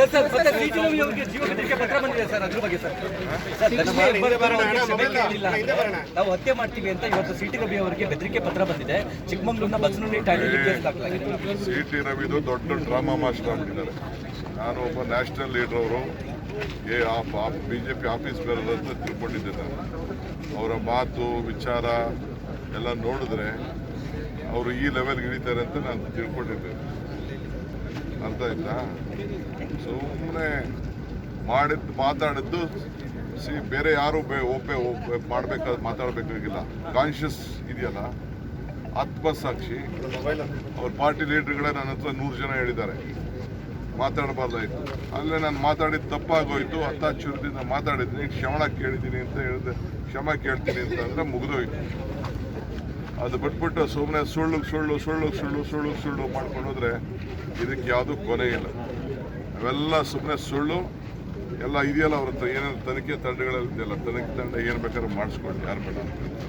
Sir sir ಮತ್ತೆ C ಅವರಿಗೆ ಜೀವ ಬೆದರಿಕೆ ಪತ್ರ ಬಂದಿದೆ ಸರ್ ಅದ್ರ ಬಗ್ಗೆ ಸರ್. ಸರ್ ಅವರಿಗೆ ಕ್ಷಮೆ ಕೇಳಲಿಲ್ಲ ನಾವು ಹತ್ಯೆ ಮಾಡ್ತೀವಿ ಅಂತ ಇವತ್ತು ಸಿಟಿ ರವಿ ಅವರಿಗೆ ಬೆದರಿಕೆ ಪತ್ರ ಬಂದಿದೆ. ಚಿಕ್ಕಮಗಳೂರಿನ ಬಸವನಹಳ್ಳಿ ಠಾಣೆಯಲ್ಲಿ ಕೇಸ್ ದಾಖಲಾಗಿದೆ. ಸಿ ಟಿ ರವಿದು ದೊಡ್ಡ ಡ್ರಾಮಾ ಮಾಸ್ಟರ್ ಆಗಿದ್ದಾರೆ ನಾನು ಒಬ್ಬ ನ್ಯಾಷನಲ್ ಲೀಡರ್ ಅವರು. ಏ ಬಿ ಜೆ ಪಿ ಆಫೀಸ್ ಬೇರೆ ಅಂತ ತಿಳ್ಕೊಂಡಿದ್ದೆ ನಾನು. ಅವರ ಮಾತು ವಿಚಾರ ಎಲ್ಲ ನೋಡಿದ್ರೆ ಅವರು ಈ ಲೆವೆಲ್ಗೆ ಇಳಿತಾರೆ ಅಂತ ನಾನು ತಿಳ್ಕೊಂಡಿದ್ದೆ. ಅರ್ಥ ಆಯ್ತಾ ಸುಮ್ಮನೆ ಮಾಡಿದ್ದು ಮಾತಾಡಿದ್ದು ಸಿ, ಬೇರೆ ಯಾರು ಒಪ್ಪೆ ಮಾಡಬೇಕಾದ, ಮಾತಾಡಬೇಕಾಗಿಲ್ಲ. ಕಾನ್ಷಿಯಸ್ ಇದೆಯಲ್ಲ? ಆತ್ಮಸಾಕ್ಷಿ. ಅವ್ರ ಪಾರ್ಟಿ ಲೀಡರ್ಗಳೇ ನನ್ನ ಹತ್ರ ನೂರು ಜನ ಹೇಳಿದ್ದಾರೆ. ಮಾತಾಡಬಾರ್ದಾಯ್ತು. ಅಲ್ಲೇ ನಾನು ಮಾತಾಡಿದ್ದು ತಪ್ಪಾಗೋಯ್ತು. ಹತ್ತಾಚುರದಿಂದ ಮಾತಾಡಿದ್ದೀನಿ ಕ್ಷಮಣ ಕೇಳಿದ್ದೀನಿ ಅಂತ ಹೇಳಿದೆ. ಕ್ಷಮ ಕೇಳ್ತೀನಿ ಅಂತ ಮುಗಿದೋಯ್ತು. ಅದು ಬಿಟ್ಬಿಟ್ಟು ಸುಮ್ಮನೆ ಸುಳ್ಳು ಸುಳ್ಳು ಸುಳ್ಳು ಸುಳ್ಳು ಸುಳ್ಳು ಸುಳ್ಳು ಮಾಡ್ಕೊಂಡು ಹೋದ್ರೆ ಇದಕ್ಕೆ ಯಾವುದೂ ಕೊನೆ ಇಲ್ಲ. ಅವೆಲ್ಲ ಸುಮ್ಮನೆ ಸುಳ್ಳು, ಎಲ್ಲ ಇದೆಯಲ್ಲ ಅವ್ರ ಏನೇನು ತನಿಖೆ ತಂಡಗಳಲ್ಲಿ ಇದೆಯಲ್ಲ, ತನಿಖೆ ತಂಡ ಏನು ಬೇಕಾದ್ರೂ ಮಾಡಿಸ್ಕೊಳ್ಳಿ ಯಾರು ಬೇಡ